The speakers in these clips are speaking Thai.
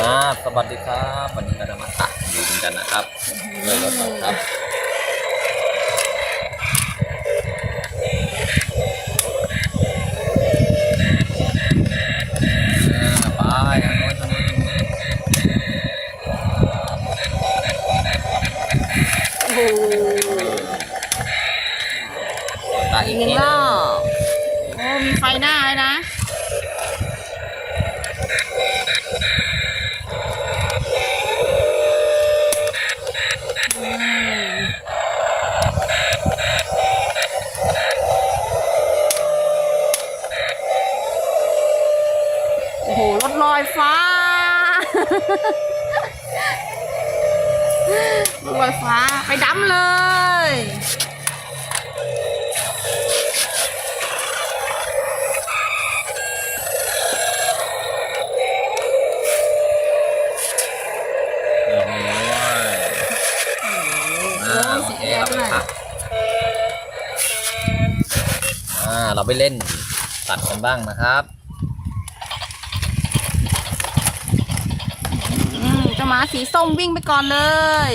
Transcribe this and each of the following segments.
ครับสวัสดีครับวันนี้เราจะมาตักดินกันนะครับด้วยรถนะครับอ่าไปทางโน้นทางโน้นทางโน้นโอ้โหตักอีอีกกหนึ่นิงดรอบโอ้มีไฟหน้าเลยนะ อ้โหรถลอยฟ้ารถลอยฟ้าไปดำเลยโอ้โหอ่าโอเคเราไปพักอ่าเราไปเล่นตัดกันบ้างนะครับ อื มเจะหมาสีส้มวิ่งไปก่อนเลย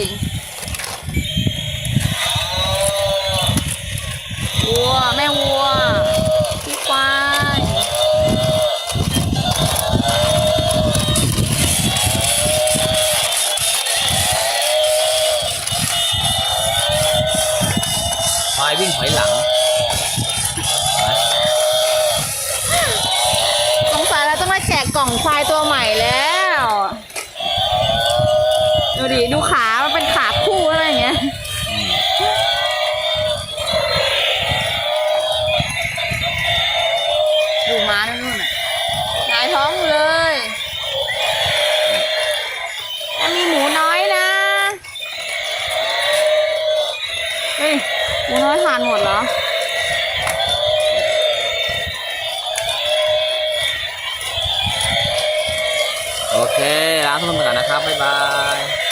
วัว แม่วัวพี่ควายควายวิ่งถอยหลัง สงสัยเราต้องมาแจกกล่องควาย ดูดิดูขา มันเป็นขาคู่อะไรอย่างเงี้ยดูม้านั่นนู่นน่ะหงายท้องอยู่เลยแล้วมีหมูน้อยนะ เฮ้ย หมูน้อยทานหมดเหรอโอเคลาทุกคนไปก่อนนะครับ บ๊ายบาย